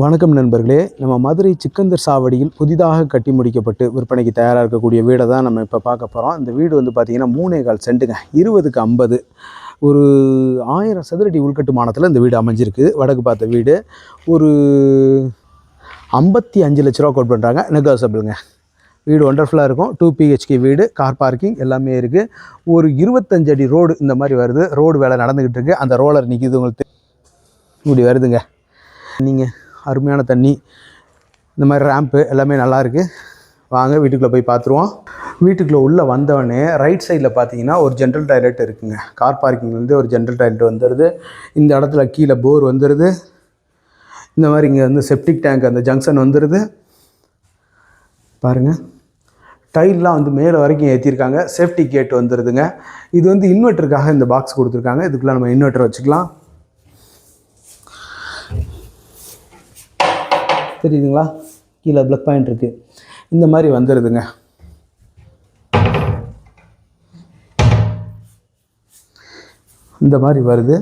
வணக்கம் நண்பர்களே. நம்ம மதுரை சிக்கந்தர் சாவடியில் புதிதாக கட்டி முடிக்கப்பட்டு விற்பனைக்கு தயாராக இருக்கக்கூடிய வீடை தான் நம்ம இப்போ பார்க்க போகிறோம் இந்த வீடு வந்து பார்த்திங்கன்னா மூணே கால் சென்ட்டுங்க. இருபதுக்கு ஐம்பது. ஒரு ஆயிரம் சதுரடி உள்கட்டுமானத்தில் இந்த வீடு அமைஞ்சிருக்கு. வடக்கு பார்த்த வீடு ஒரு ஐம்பத்தி அஞ்சு லட்ச ரூபா கோட் பண்ணுறாங்க நெகோசபிளுங்க வீடு ஒண்டர்ஃபுல்லாக இருக்கும். டூ பிஹெச்கே வீடு கார் பார்க்கிங் எல்லாமே இருக்குது ஒரு இருபத்தஞ்சு அடி ரோடு இந்த மாதிரி வருது. ரோடு வேலை நடந்துக்கிட்டு இருக்குது அந்த ரோலர் நிற்கிது உங்களுக்கு இப்படி வருதுங்க. நீங்கள் அருமையான தண்ணி. இந்த மாதிரி ரேம்ப்பு எல்லாமே நல்லாயிருக்கு வாங்க வீட்டுக்குள்ளே போய் பார்த்துருவோம் வீட்டுக்குள்ளே உள்ளே வந்தவொடனே ரைட் சைடில் பார்த்தீங்கன்னா ஒரு ஜென்ரல் டாய்லெட் இருக்குங்க. கார் பார்க்கிங்லேருந்து ஒரு ஜென்ரல் டாய்லெட் வந்துடுது இந்த இடத்துல கீழே போர் வந்துடுது இந்த மாதிரி இங்கே வந்து செப்டிக் டேங்க் அந்த ஜங்ஷன் வந்துடுது பாருங்கள் டைல்லாம் வந்து மேலே வரைக்கும் ஏற்றிருக்காங்க சேஃப்டி கேட் வந்துடுதுங்க இது வந்து இன்வெர்ட்டருக்காக இந்த பாக்ஸ் கொடுத்துருக்காங்க. இதுக்குள்ளே நம்ம இன்வெர்ட்டர் வச்சுக்கலாம். தெரியுதுங்களா? கீழே ப்ளக் பாயிண்ட் இருக்குது இந்த மாதிரி வந்துடுதுங்க இந்த மாதிரி வருது.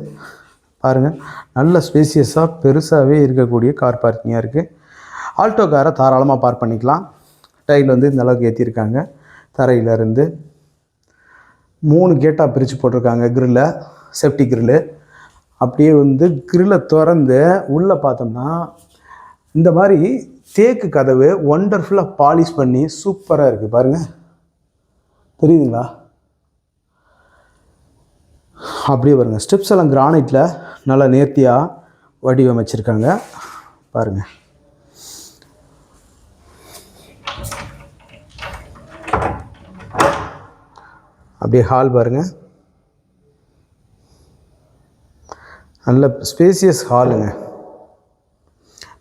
பாருங்கள் நல்ல ஸ்பேசியஸாக பெருசாகவே இருக்கக்கூடிய கார் பார்க்கிங்காக இருக்குது ஆல்டோ காரை தாராளமாக பார்க் பண்ணிக்கலாம். டைல் வந்து இந்த அளவுக்கு ஏற்றிருக்காங்க தரையிலேருந்து மூணு கேட்டாக பிரித்து போட்டிருக்காங்க. கிரில்ல சேஃப்டி கிரில்லு அப்படியே வந்து கிரில்லை திறந்து உள்ளே பார்த்தோம்னா இந்த மாதிரி தேக்கு கதவு ஒண்டர்ஃபுல்லாக பாலிஷ் பண்ணி சூப்பராக இருக்குது பாருங்கள் தெரியுதுங்களா? அப்படியே பாருங்கள் ஸ்டெப்ஸ் எல்லாம் கிரானைட்டில் நல்லா நேர்த்தியாக வடிவமைச்சிருக்காங்க. பாருங்கள் அப்படியே ஹால் பாருங்கள் நல்ல ஸ்பேசியஸ் ஹாலுங்க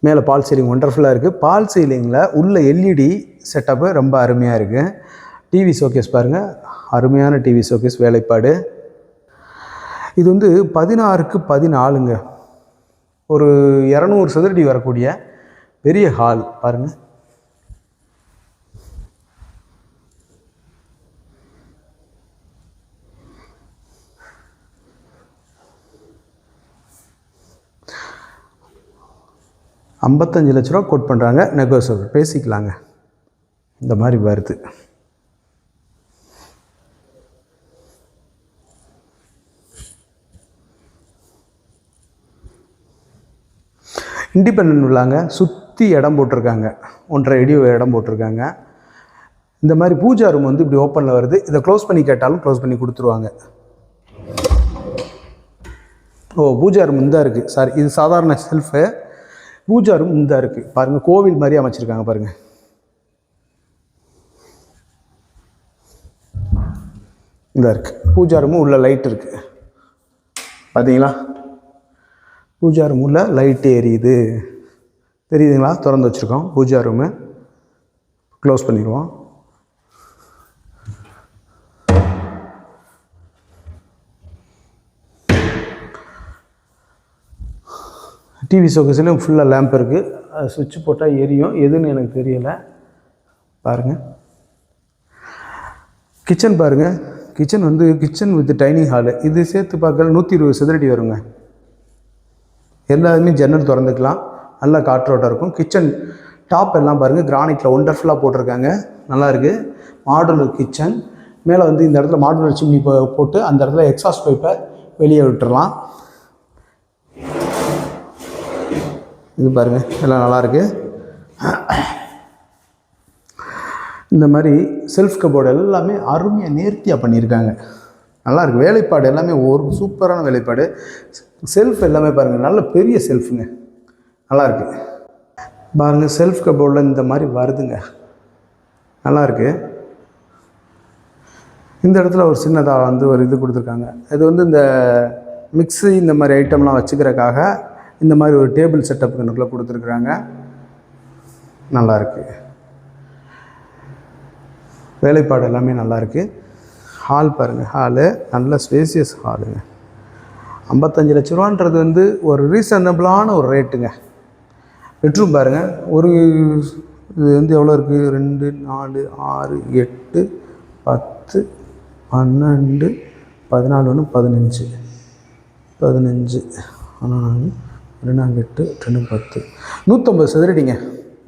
மேலே பால் சீலிங் ஒண்டர்ஃபுல்லாக இருக்குது பால் சீலிங்கில் உள்ள எல்இடி செட்டப்பு ரொம்ப அருமையாக இருக்குது டிவி ஷோகேஸ் பாருங்கள் அருமையான டிவி ஷோகேஸ் வேலைப்பாடு. இது வந்து பதினாறுக்கு பதினாலுங்க. ஒரு இரநூறு சதுரடி வரக்கூடிய பெரிய ஹால் பாருங்கள் ஐம்பத்தஞ்சு லட்ச ரூபா கோட் பண்ணுறாங்க நெகோசியபிள் பேசிக்கலாங்க. இந்த மாதிரி வருது. இண்டிபெண்ட் உள்ளாங்க. சுற்றி இடம் போட்டிருக்காங்க. ஒன்றரை அடி இடம் போட்டிருக்காங்க. இந்த மாதிரி பூஜா ரூம் வந்து இப்படி ஓப்பனில் வருது. இதை க்ளோஸ் பண்ணி கேட்டாலும் க்ளோஸ் பண்ணி கொடுத்துருவாங்க. ஓ பூஜா ரூம் இந்த இருக்குது சாரி இது சாதாரண செல்ஃபு பூஜா ரூம் இந்த இருக்குது பாருங்கள் கோவில் மாதிரி அமைச்சிருக்காங்க பாருங்கள் இந்த இருக்குது பூஜா ரூமும் உள்ள லைட் இருக்குது பார்த்தீங்களா பூஜா ரூம் உள்ள லைட் எரியுது தெரியுதுங்களா? திறந்து வச்சுருக்கோம். பூஜா ரூமு க்ளோஸ் பண்ணிடுவோம். டிவி சோகஸ்லேயும் ஃபுல்லாக லேம்ப் இருக்குது அது சுவிட்ச் போட்டால் எரியும். எதுன்னு எனக்கு தெரியலை. பாருங்கள் கிச்சன் பாருங்கள் கிச்சன் வந்து கிச்சன் வித் டைனிங் ஹாலு இது சேர்த்து பார்க்கல நூற்றி இருபது சதுரடி வருங்க. எல்லாருமே ஜன்னல் திறந்துக்கலாம். நல்லா காற்றோட்டம் இருக்கும். கிச்சன் டாப் எல்லாம் பாருங்கள் கிரானைட்டில் ஒண்டர்ஃபுல்லாக போட்டிருக்காங்க. நல்லா இருக்குது மாடுலர் கிச்சன் மேலே வந்து இந்த இடத்துல மாடுலர் சிம்னி போட்டு அந்த இடத்துல எக்ஸாஸ்ட் பைப்பை வெளியே விட்டுறலாம். இது பாருங்கள் எல்லாம் நல்லாயிருக்கு இந்த மாதிரி செல்ஃப் கபோர்டு எல்லாமே அருமையாக நேர்த்தியாக பண்ணியிருக்காங்க. நல்லாயிருக்கு வேலைப்பாடு எல்லாமே ஒரு சூப்பரான வேலைப்பாடு. செல்ஃப் எல்லாமே பாருங்கள் நல்ல பெரிய செல்ஃபுங்க நல்லாயிருக்கு பாருங்கள் செல்ஃப் கபோர்டில் இந்த மாதிரி வருதுங்க. நல்லாயிருக்கு இந்த இடத்துல ஒரு சின்னதாக வந்து ஒரு இது கொடுத்துருக்காங்க. இது வந்து இந்த மிக்ஸி இந்த மாதிரி ஐட்டம்லாம் வச்சுக்கிறக்காக இந்த மாதிரி ஒரு டேபிள் செட்டப் எனக்குள்ளே கொடுத்துருக்குறாங்க. நல்லாயிருக்கு வேலைப்பாடு எல்லாமே நல்லாயிருக்கு ஹால் பாருங்கள் ஹாலு நல்ல ஸ்பேசியஸ் ஹாலுங்க ஐம்பத்தஞ்சு லட்ச ரூபான்றது வந்து ஒரு ரீசனபிளான ஒரு ரேட்டுங்க பெட்ரூம் பாருங்கள் ஒரு இது வந்து எவ்வளோ இருக்குது ரெண்டு நாலு ஆறு எட்டு பத்து பன்னெண்டு பதினாலு ஒன்று பதினஞ்சு. பதினஞ்சு. பதினாலு ரெண்டு எட்டு ரெண்டு பத்து. நூற்றம்பது சதுரடிங்க.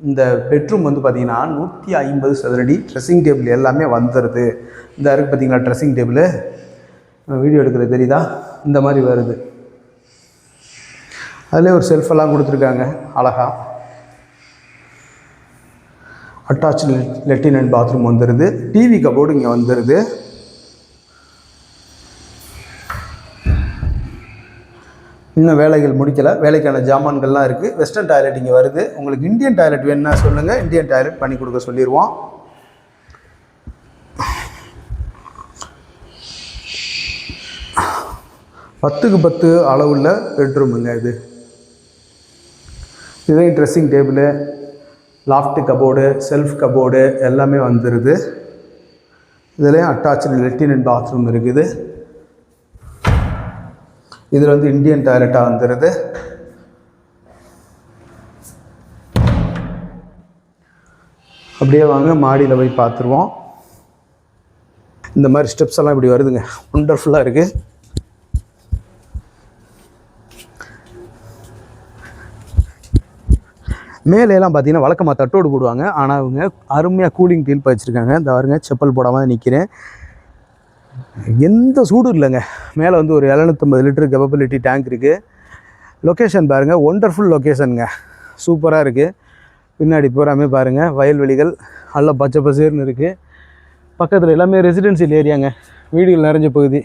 இந்த பெட்ரூம் வந்து பார்த்தீங்கன்னா நூற்றி ஐம்பது சதுரடி ட்ரெஸ்ஸிங் டேபிள் எல்லாமே வந்துடுது இந்த இருக்குது பார்த்தீங்களா ட்ரெஸ்ஸிங் டேபிள் வீடியோ எடுக்கிறது தெரியுதா? இந்த மாதிரி வருது. அதிலே ஒரு செல்ஃபெல்லாம் கொடுத்துருக்காங்க அழகா. அட்டாச் லெட்டின் அண்ட் பாத்ரூம் வந்துடுது டிவி கபோர்டு இங்கே வந்துடுது இன்னும் வேலைகள் முடிக்கலை. வேலைக்கான ஜாமான்கள்லாம் இருக்குது வெஸ்டர்ன் டாய்லெட் இங்கே வருது. உங்களுக்கு இந்தியன் டாய்லெட் வேணும்னா சொல்லுங்கள் இந்தியன் டாய்லெட் பண்ணி கொடுக்க சொல்லிடுவோம் பத்துக்கு பத்து அளவுள்ள பெட்ரூமுங்க இது. இதே dressing table loft cupboard shelf cupboard எல்லாமே வந்துடுது இதுலேயும் அட்டாச்சு லெட்டின் பாத்ரூம் இருக்குது. இதில் வந்து இந்தியன் டாய்லெட்டாக வந்துடுது அப்படியே வாங்க மாடியில் போய் பார்த்துருவோம். இந்த மாதிரி ஸ்டெப்ஸ் எல்லாம் இப்படி வருதுங்க. ஒண்டர்ஃபுல்லாக இருக்குது மேலேலாம் பார்த்தீங்கன்னா வழக்கமாக தட்டோடு போடுவாங்க. ஆனால் அவங்க அருமையாக கூலிங் டீல் வச்சுருக்காங்க. இந்த பாருங்க செப்பல் போடாமல் நிற்கிறேன் எந்த சூடும் இல்லைங்க. மேலே வந்து ஒரு எழுநூற்றம்பது லிட்டரு கெப்பபிலிட்டி டேங்க் இருக்குது லொக்கேஷன் பாருங்கள் ஒண்டர்ஃபுல் லொக்கேஷனுங்க சூப்பராக இருக்குது பின்னாடி போகிறாமே பாருங்கள் வயல்வெளிகள் நல்ல பச்சை பசேர்னு இருக்குது பக்கத்தில் எல்லாமே ரெசிடென்சியல் ஏரியாங்க வீடுகள் நிறைஞ்ச பகுதி.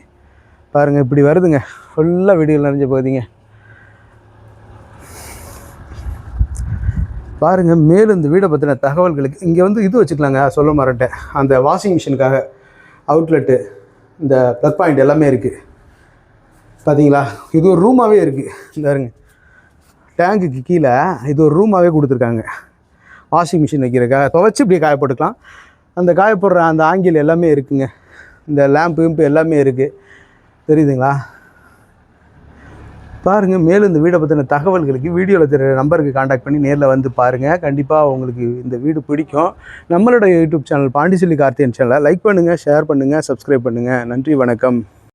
பாருங்கள் இப்படி வருதுங்க. ஃபுல்லாக வீடுகள் நிறைஞ்ச பகுதிங்க. பாருங்கள் மேலும் இந்த வீடை பற்றின தகவல்களுக்கு இங்கே வந்து இது வச்சுக்கலாங்க சொல்ல மாறட்டேன் அந்த வாஷிங் மிஷினுக்காக அவுட்லெட்டு இந்த ப்ளக் பாயிண்ட் எல்லாமே இருக்குது பார்த்தீங்களா இது ஒரு ரூமாகவே இருக்குது இந்த பாருங்க. டேங்குக்கு கீழே இது ஒரு ரூமாகவே கொடுத்துருக்காங்க. வாஷிங் மிஷின் வைக்கிறக்காக துவைச்சி இப்படியே காய போட்டுக்கலாம் அந்த காய போடுற அந்த ஆங்கில் எல்லாமே இருக்குங்க. இந்த லேம்பு கிம்பு எல்லாமே இருக்குது தெரியுதுங்களா? பாருங்கள் மேலும் இந்த வீடை பற்றின தகவல்களுக்கு வீடியோவில் தெரியுற நம்பருக்கு காண்டாக்ட் பண்ணி நேரில் வந்து பாருங்கள் கண்டிப்பாக உங்களுக்கு இந்த வீடு பிடிக்கும். நம்மளோட யூடியூப் சேனல் பாண்டிச்செல்லி கார்த்தியன் சேனலை லைக் பண்ணுங்கள் ஷேர் பண்ணுங்கள் சப்ஸ்கிரைப் பண்ணுங்கள் நன்றி வணக்கம்.